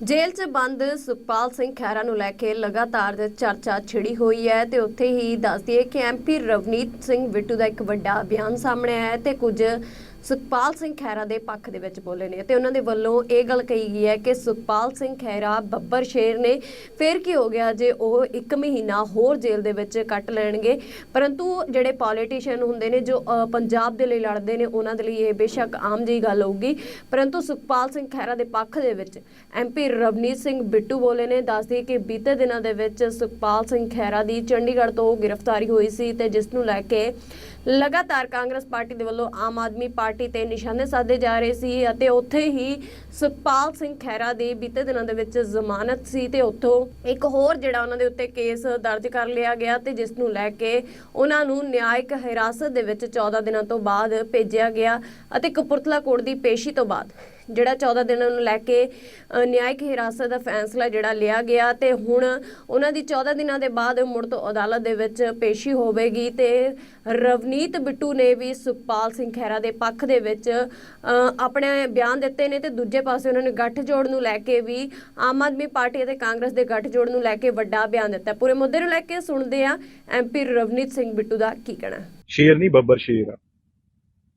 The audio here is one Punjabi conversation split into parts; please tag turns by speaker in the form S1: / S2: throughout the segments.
S1: ਜੇਲ੍ਹ 'ਚ ਬੰਦ ਸੁਖਪਾਲ ਸਿੰਘ ਖਹਿਰਾ ਨੂੰ ਲੈ ਕੇ ਲਗਾਤਾਰ ਚਰਚਾ ਛਿੜੀ ਹੋਈ ਹੈ ਤੇ ਉੱਥੇ ਹੀ ਦੱਸਦੀ ਹੈ ਕਿ ਐਮਪੀ ਰਵਨੀਤ ਸਿੰਘ ਬਿੱਟੂ ਦਾ ਇੱਕ ਵੱਡਾ ਬਿਆਨ ਸਾਹਮਣੇ ਆਇਆ ਹੈ ਤੇ ਕੁਝ ਸੁਖਪਾਲ ਸਿੰਘ ਖਹਿਰਾ ਦੇ ਪੱਖ ਦੇ ਵਿੱਚ ਬੋਲੇ ਨੇ ਤੇ ਉਹਨਾਂ ਦੇ ਵੱਲੋਂ ਇਹ ਗੱਲ ਕਹੀ ਗਈ ਹੈ ਕਿ ਸੁਖਪਾਲ ਸਿੰਘ ਖਹਿਰਾ ਬੱਬਰ ਸ਼ੇਰ ਨੇ ਫਿਰ ਕੀ ਹੋ ਗਿਆ ਜੇ ਉਹ ਇੱਕ ਮਹੀਨਾ ਹੋਰ ਜੇਲ੍ਹ ਦੇ ਵਿੱਚ ਕੱਟ ਲੈਣਗੇ? ਪਰੰਤੂ ਜਿਹੜੇ ਪੋਲੀਟੀਸ਼ੀਅਨ ਹੁੰਦੇ ਨੇ ਜੋ ਪੰਜਾਬ ਦੇ ਲਈ ਲੜਦੇ ਨੇ, ਉਹਨਾਂ ਦੇ ਲਈ ਇਹ ਬੇਸ਼ੱਕ ਆਮ ਜਿਹੀ ਗੱਲ ਹੋਊਗੀ। ਪਰੰਤੂ ਸੁਖਪਾਲ ਸਿੰਘ ਖਹਿਰਾ ਦੇ ਪੱਖ ਦੇ ਵਿੱਚ ਐਮਪੀ ਰਵਨੀਤ ਸਿੰਘ ਬਿੱਟੂ ਬੋਲੇ ਨੇ, ਦੱਸਦੀ ਕਿ ਬੀਤੇ ਦਿਨਾਂ ਦੇ ਵਿੱਚ ਸੁਖਪਾਲ ਸਿੰਘ ਖਹਿਰਾ ਦੀ ਚੰਡੀਗੜ੍ਹ ਤੋਂ ਗ੍ਰਿਫਤਾਰੀ ਹੋਈ ਸੀ ਤੇ ਜਿਸ ਨੂੰ ਲੈ ਕੇ ਲਗਾਤਾਰ ਕਾਂਗਰਸ ਪਾਰਟੀ ਦੇ ਵੱਲੋਂ ਆਮ ਆਦਮੀ ਪਾਰਟੀ ਤੇ ਨਿਸ਼ਾਨੇ ਸਾਧੇ ਜਾ ਰਹੇ ਸੀ ਅਤੇ ਉੱਥੇ ਹੀ ਸੁਖਪਾਲ ਸਿੰਘ ਖਹਿਰਾ ਦੀ ਬੀਤੇ ਦਿਨਾਂ ਦੇ ਵਿੱਚ ਜ਼ਮਾਨਤ ਸੀ ਤੇ ਉੱਥੋਂ ਇੱਕ ਹੋਰ ਜਿਹੜਾ ਉਹਨਾਂ ਦੇ ਉੱਤੇ ਕੇਸ ਦਰਜ ਕਰ ਲਿਆ ਗਿਆ ਤੇ ਜਿਸ ਨੂੰ ਲੈ ਕੇ ਉਹਨਾਂ ਨੂੰ ਨਿਆਇਕ ਹਿਰਾਸਤ ਦੇ ਵਿੱਚ 14 ਦਿਨਾਂ ਤੋਂ ਬਾਅਦ ਭੇਜਿਆ ਗਿਆ ਅਤੇ ਕਪੂਰਥਲਾ ਕੋਰਟ ਦੀ ਪੇਸ਼ੀ ਤੋਂ ਬਾਅਦ ਜਿਹੜਾ 14 ਦਿਨਾਂ ਨੂੰ ਲੈ ਕੇ ਨਿਆਇਕ ਹਿਰਾਸਤ ਦਾ ਫੈਸਲਾ ਜਿਹੜਾ ਲਿਆ ਗਿਆ ਤੇ ਹੁਣ ਉਹਨਾਂ ਦੀ 14 ਦਿਨਾਂ ਦੇ ਬਾਅਦ ਮੁੜ ਤੋਂ ਅਦਾਲਤ ਦੇ ਵਿੱਚ ਪੇਸ਼ੀ ਹੋਵੇਗੀ ਤੇ ਰਵਨੀਤ ਬਿੱਟੂ ਨੇ ਵੀ ਸੁਖਪਾਲ ਸਿੰਘ ਖਹਿਰਾ ਦੇ ਪੱਖ ਦੇ ਵਿੱਚ ਆਪਣੇ ਬਿਆਨ ਦਿੱਤੇ ਨੇ ਤੇ ਦੂਜੇ ਪਾਸੇ ਉਹਨਾਂ ਨੇ ਗੱਠਜੋੜ ਨੂੰ ਲੈ ਕੇ ਵੀ ਆਮ ਆਦਮੀ ਪਾਰਟੀ ਅਤੇ ਕਾਂਗਰਸ ਦੇ ਗੱਠਜੋੜ ਨੂੰ ਲੈ ਕੇ ਵੱਡਾ ਬਿਆਨ ਦਿੱਤਾ। ਪੂਰੇ ਮੁੱਦੇ ਨੂੰ ਲੈ ਕੇ ਸੁਣਦੇ ਆ ਐਮਪੀ ਰਵਨੀਤ ਸਿੰਘ ਬਿੱਟੂ ਦਾ ਕੀ ਕਹਿਣਾ।
S2: ਸ਼ੇਰ ਨਹੀਂ, ਬੱਬਰ ਸ਼ੇਰ ਆ।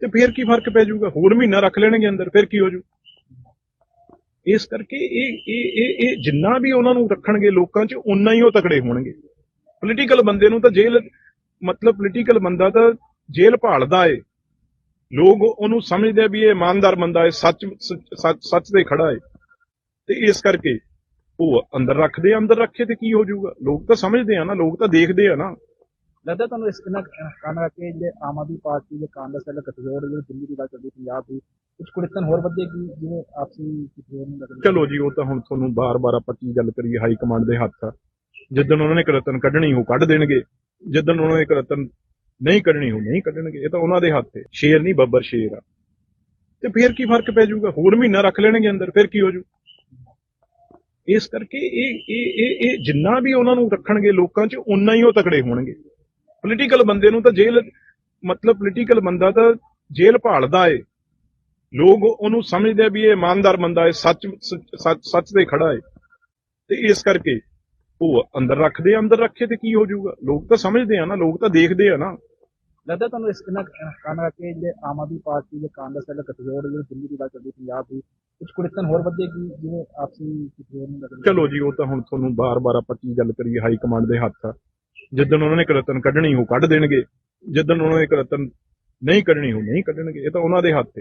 S2: ਤੇ ਫੇਰ ਕੀ ਫ਼ਰਕ ਪੈ ਜਾਊਗਾ? ਹੋਰ ਮਹੀਨਾ ਰੱਖ ਲੈਣਗੇ ਅੰਦਰ, ਫਿਰ ਕੀ ਹੋ ਜੂ ਇਸ ਕਰਕੇ ਇਹ ਇਹ ਇਹ ਇਹ ਜਿੰਨਾ ਵੀ ਉਹਨਾਂ ਨੂੰ ਰੱਖਣਗੇ ਲੋਕਾਂ 'ਚ ਉਨਾ ਹੀ ਉਹ ਤਕੜੇ ਹੋਣਗੇ। ਪੋਲੀਟੀਕਲ ਬੰਦੇ ਨੂੰ ਤਾਂ ਜੇਲ੍ਹ, ਮਤਲਬ ਪੋਲੀਟੀਕਲ ਬੰਦਾ ਤਾਂ ਜੇਲ੍ਹ ਭਾਲਦਾ ਏ। ਲੋਕ ਉਹਨੂੰ ਸਮਝਦੇ ਵੀ ਇਹ ਇਮਾਨਦਾਰ ਬੰਦਾ ਏ, ਸੱਚ ਸੱਚ ਤੇ ਖੜਾ ਏ। ਤੇ ਇਸ ਕਰਕੇ ਉਹ ਅੰਦਰ ਰੱਖਦੇ ਅੰਦਰ ਰੱਖੇ ਤੇ ਕੀ ਹੋ ਜਾਊਗਾ? ਲੋਕ ਤਾਂ ਸਮਝਦੇ ਆ ਨਾ, ਲੋਕ ਤਾਂ ਦੇਖਦੇ ਆ ਨਾ।
S3: ਲੱਗਦਾ ਤੁਹਾਨੂੰ ਇਸ ਇਹਨਾਂ ਕਾਰਨ ਕਰਕੇ ਜਿਹੜੇ ਆਮ ਆਦਮੀ ਪਾਰਟੀ ਦੇ ਕਾਂਗਰਸ ਵਾਲੇ ਗੱਠਜੋੜ ਜਿਹੜੇ ਦਿੱਲੀ ਦੀ ਗੱਲ ਚੱਲਦੀ ਪੰਜਾਬ ਦੀ ਕੁਝ ਕੁੜਤਨ ਹੋਰ ਵਧੇਗੀ ਜਿਵੇਂ ਆਪਸੀ ਕਿਤੇ ਨੂੰ ਲੱਗਦਾ?
S2: ਚਲੋ ਜੀ, ਉਹ ਤਾਂ ਹੁਣ ਤੁਹਾਨੂੰ ਬਾਰ-ਬਾਰ ਆਪਾਂ ਕੀ ਗੱਲ ਕਰੀਏ, ਹਾਈ ਕਮਾਂਡ ਦੇ ਹੱਥ ਆ। ਜਿੱਦਣ ਉਹਨਾਂ ਨੇ ਕਰਤਨ ਕੱਢਣੀ, ਉਹ ਕੱਢ ਦੇਣਗੇ। ਜਿੱਦਣ ਉਹਨਾਂ ਨੇ ਕਰਤਨ ਨਹੀਂ ਕੱਢਣੀ, ਉਹ ਨਹੀਂ ਕੱਢਣਗੇ। ਇਹ ਤਾਂ ਉਹਨਾਂ ਦੇ ਹੱਥ ਹੈ। ਸ਼ੇਰ ਨਹੀਂ, ਬੱਬਰ ਸ਼ੇਰ ਆ। ਤੇ ਫੇਰ ਕੀ ਫ਼ਰਕ ਪੈ ਜਾਊਗਾ? ਹੋਰ ਮਹੀਨਾ ਰੱਖ ਲੈਣਗੇ ਅੰਦਰ, ਫਿਰ ਕੀ ਹੋ ਜੂ? ਇਸ ਕਰਕੇ ਇਹ ਇਹ ਇਹ ਇਹ ਜਿੰਨਾ ਵੀ ਉਹਨਾਂ ਨੂੰ ਰੱਖਣਗੇ ਲੋਕਾਂ 'ਚ ਉਨਾ ਹੀ ਉਹ ਤਕੜੇ ਹੋਣਗੇ। ਪੋਲੀਟੀਕਲ ਬੰਦੇ ਨੂੰ ਤਾਂ ਜੇਲ੍ਹ, ਮਤਲਬ ਪੋਲੀਟੀਕਲ ਬੰਦਾ ਤਾਂ ਜੇਲ੍ਹ ਭਾਲਦਾ ਏ। ਲੋਕ ਉਹਨੂੰ ਸਮਝਦੇ ਆ ਵੀ ਇਹ ਇਮਾਨਦਾਰ ਬੰਦਾ ਏ ਸੱਚ ਸੱਚ ਤੇ ਖੜਾ ਏ ਤੇ ਇਸ ਕਰਕੇ ਉਹ ਅੰਦਰ ਰੱਖਦੇ ਆ, ਅੰਦਰ ਰੱਖੇ ਤੇ ਕੀ ਹੋ ਜਾਊਗਾ? ਲੋਕ ਤਾਂ ਸਮਝਦੇ ਆ ਨਾ ਲੋਕ ਤਾਂ ਦੇਖਦੇ ਆ ਨਾ।
S3: ਲੱਗਦਾ ਤੁਹਾਨੂੰ ਇਸ ਇਹਨਾਂ ਕਾਰਨ ਕਰਕੇ ਜਿਹੜੇ ਆਮ ਆਦਮੀ ਪਾਰਟੀ ਦੇ ਕਾਂਗਰਸ ਵਾਲੇ ਗੱਠਜੋੜ ਜਿਹੜੇ ਦਿੱਲੀ ਦੀ ਗੱਲ ਚੱਲਦੀ ਪੰਜਾਬ ਦੀ ਕੁਝ ਕੁੜਤਨ ਹੋਰ ਵਧੇਗੀ ਜਿਵੇਂ ਆਪਸੀ ਕਿਤੇ ਨੂੰ ਲੱਗਦਾ
S2: ਚਲੋ ਜੀ ਉਹ ਤਾਂ ਹੁਣ ਤੁਹਾਨੂੰ ਬਾਰ-ਬਾਰ ਆਪਾਂ ਕੀ ਗੱਲ ਕਰੀਏ ਹਾਈ ਕਮਾਂਡ ਦੇ ਹੱਥ ਆ। ਜਿੱਦਣ ਉਹਨਾਂ ਨੇ ਕਰਤਨ ਕੱਢਣੀ ਉਹ ਕੱਢ ਦੇਣਗੇ। ਜਿੱਦਣ ਉਹਨਾਂ ਨੇ ਕਰਤਨ ਨਹੀਂ ਕੱਢਣੀ ਉਹ ਨਹੀਂ ਕੱਢਣਗੇ। ਇਹ ਤਾਂ ਉਹਨਾਂ ਦੇ ਹੱਥ ਹੈ।